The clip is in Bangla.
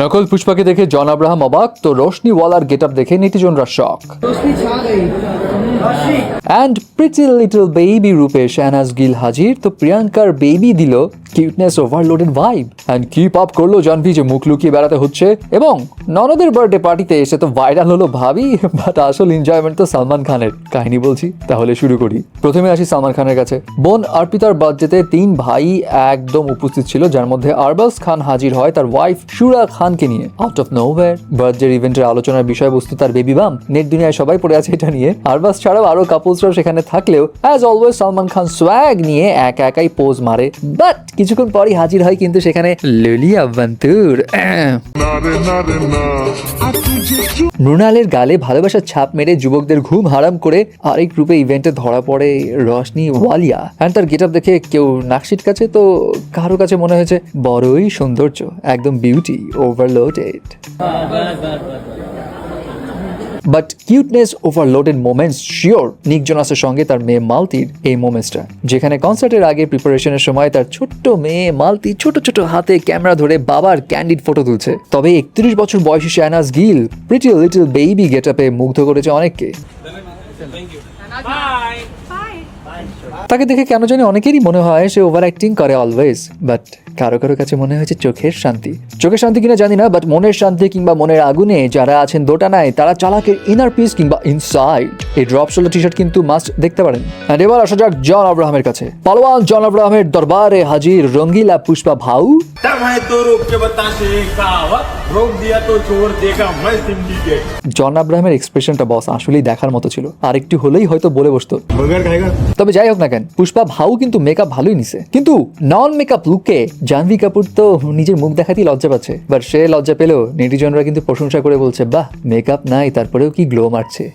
নকল পুষ্পাকে দেখে জন আব্রাহাম অবাক তো রোশনিওয়ালার গেট আপ দেখে নেটিজনরা shock. And pretty little baby রূপে শাহনাজ গিল হাজির তো প্রিয়াঙ্কার বেবি দিল cuteness overloaded vibe and keep up করল জানভি যে মুখ লুকিয়ে বেড়াতে হচ্ছে এবং ননদের বার্থডে পার্টিতে এসে তো ভাইরাল হলো ভাবি বাট আসল এনজয়মেন্ট তো সালমান খানের। কাহিনী বলছি তাহলে শুরু করি। প্রথমে আসি সালমান খানের কাছে। বোন অর্পিতার বার্থডেতে তিন ভাই একদম উপস্থিত ছিল যার মধ্যে আরবাজ খান হাজির হয় তার ওয়াইফ সুরা খানকে নিয়ে। আউট অফ নোওয়্যার বার্থডে ইভেন্টের আলোচনার বিষয়বস্তু তার বেবি বাম নেট দুনিয়ায় সবাই পড়ে আছে এটা নিয়ে। আরবাস ছাড়াও আরও কাপলসরাও সেখানে থাকলেও as always Salman Khan swag নিয়ে একা একাই পোজ মারে। বাট কিছুক্ষণ পরই হাজির হয় কিন্তু সেখানে ললিয়া বান্তুর মৃণালের গালে ভালোবাসার ছাপ মেরে যুবকদের ঘুম হারাম করে আরেক রূপে ইভেন্টে ধরা পড়ে রশনি ওয়ালিয়া। অ্যান্ড তার গেট দেখে কেউ নাকশিট কাছে তো কারও কাছে মনে হয়েছে বড়ই সৌন্দর্য, একদম beauty overloaded but cuteness overloaded moments sure Nick জোনাসের সঙ্গে তার মেয়ে মালতির এই মোমেন্টসটা যেখানে কনসার্টের আগে প্রিপারেশনের সময় তার ছোট্ট মেয়ে মালতি ছোট ছোট হাতে ক্যামেরা ধরে বাবার ক্যান্ডিড ফটো তুলছে। তবে একত্রিশ বছর বয়সী Shehnaaz Gill pretty little baby get আপে মুগ্ধ করেছে অনেককে। তাকে দেখে কেন জানি অনেকেরই মনে হয় সে ওভার অ্যাক্টিং করে অলওয়েজ বাট কারও কারও কাছে মনে হয়েছে চোখের শান্তি। চোখের শান্তি কিনা জানি না বাট মনের শান্তি কিংবা মনের আগুনে যারা আছেন দোটানায় তারা চালাকের ইনার পিস কিংবা ইনসাইড এই ড্রপ শোল্ডার টি শার্ট কিন্তু মাস্ট দেখতে পারেন। আর এবার আসা যাক জন আব্রাহামের কাছে। পালোয়ান জন আব্রাহামের দরবারে হাজির রঙ্গিলা পুষ্পা ভাউ। জন আব্রাহামের এক্সপ্রেশনটা বস আসলেই দেখার মতো ছিল। আর একটু হলেই হয়তো বলে বসতো। তবে যাই হোক না কেন পুষ্পা ভাউ কিন্তু মেকআপ ভালোই নিছে। কিন্তু নন মেকআপ লুকে জাহ্নবী কাপুর তো নিজের মুখ দেখাতেই লজ্জা পাচ্ছে। বাট সে লজ্জা পেলেও নেটিজনরা কিন্তু প্রশংসা করে বলছে বাহ মেকআপ নাই তারপরেও কি গ্লো মারছে?